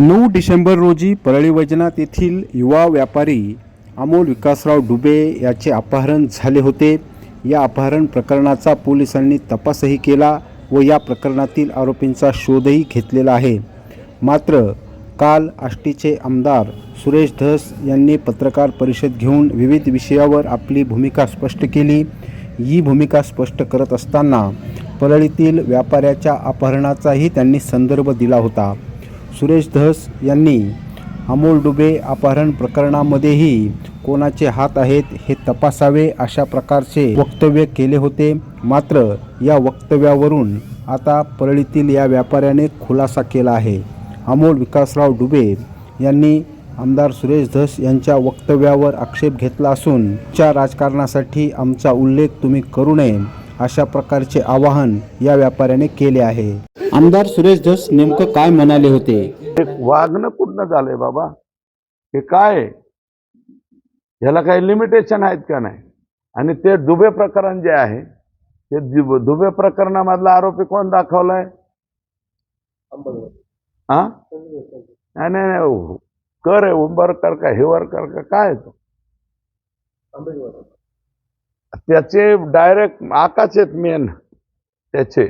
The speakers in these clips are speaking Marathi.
नऊ डिसेंबर रोजी परळी वैजनाथ येथील युवा व्यापारी अमोल विकासराव डुबे याचे अपहरण झाले होते. या अपहरण प्रकरणाचा पोलिसांनी तपासही केला व या प्रकरणातील आरोपींचा शोधही घेतलेला आहे. मात्र काल आष्टीचे आमदार सुरेश धस यांनी पत्रकार परिषद घेऊन विविध विषयावर आपली भूमिका स्पष्ट केली. ही भूमिका स्पष्ट करत असताना परळीतील व्यापाऱ्याच्या अपहरणाचाही त्यांनी संदर्भ दिला होता. सुरेश धस यांनी अमोल डुबे अपहरण प्रकरणामध्येही कोणाचे हात आहेत हे तपासावे अशा प्रकारचे वक्तव्य केले होते. मात्र या वक्तव्यावरून आता परळीतील या व्यापाऱ्याने खुलासा केला आहे. अमोल विकासराव डुबे यांनी आमदार सुरेश धस यांच्या वक्तव्यावर आक्षेप घेतला असून च्या राजकारणासाठी आमचा उल्लेख तुम्ही करू नये अशा प्रकारचे आवाहन या व्यापाऱ्याने केले आहे. आमदार सुरेश धस नेमकं काय म्हणाले होते? वागणं कुठनं झालंय बाबा? हे काय ह्याला काही लिमिटेशन आहेत का नाही? आणि ते दुबे प्रकरण जे आहे ते दुबे प्रकरणामधला आरोपी कोण दाखवलाय? हा नाही नाही नाही. कर आहे उंबरकर का हिवरकर का काय आहे तो? त्याचे डायरेक्ट आकाश आहेत मेन त्याचे.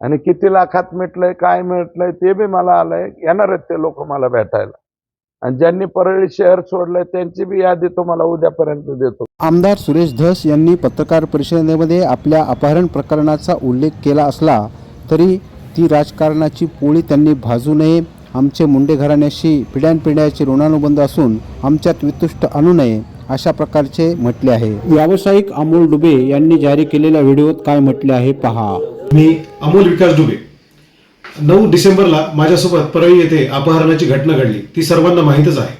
आणि किती लाखात मिटलंय काय मिटलंय ते बी मला आलंय. येणार आहेत ते लोक मला भेटायला. आणि ज्यांनी परळी शहर सोडलंय त्यांची बी यादी तुम्हाला उद्यापर्यंत देतो. आमदार सुरेश धस यांनी पत्रकार परिषदेमध्ये आपल्या अपहरण प्रकरणाचा उल्लेख केला असला तरी ती राजकारणाची पोळी त्यांनी भाजू नये आमचे मुंडे घराण्याशी पिढ्यानपिढ्याचे ऋणानुबंध असून आमच्यात वितुष्ट आणू नये अशा प्रकारचे म्हटले आहे. व्यावसायिक अमोल डुबे यांनी जारी केलेल्या व्हिडिओत काय म्हटले आहे पहा. मी अमोल विकास डुबे नऊ डिसेंबरला माझ्यासोबत परळी येथे अपहरणाची घटना घडली. ती सर्वांना माहीतच आहे.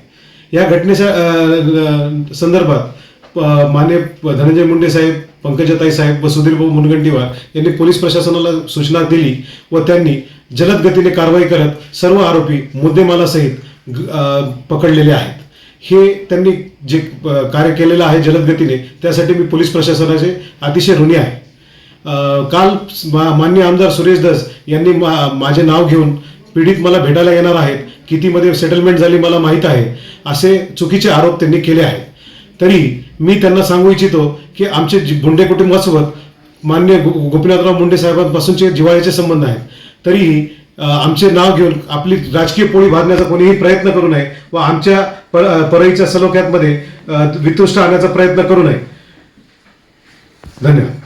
या घटनेच्या संदर्भात माने धनंजय मुंडे साहेब पंकजाताई साहेब व सुधीरभाऊ मुनगंटीवार यांनी पोलीस प्रशासनाला सूचना दिली व त्यांनी जलद गतीने कारवाई करत सर्व आरोपी मुद्देमालासहित पकडलेले आहेत. हे त्यांनी जे कार्य केलेलं आहे जलद गतीने त्यासाठी मी पोलीस प्रशासनाचे अतिशय ऋणी आहे. काल मा- मान्य आमदार सुरेश दस यांनी मा- माझे नाव घेऊन पीडित मला भेटायला येणार आहेत. कितीमध्ये सेटलमेंट झाली मला माहीत आहे. असे चुकीचे आरोप त्यांनी केले आहेत. तरी मी त्यांना सांगू इच्छितो की आमचे जी- मुंडे कुटुंबासोबत मान्य गो- गोपीनाथराव मुंडे साहेबांपासूनचे जिवाळ्याचे संबंध आहेत. तरीही आमचे नाव घेऊन आपली राजकीय पोळी भाजण्याचा कोणीही प्रयत्न करू नये व आमच्या पर परळीच्या सलोख्यातमध्ये वितुष्ट आणण्याचा प्रयत्न करू नये. धन्यवाद.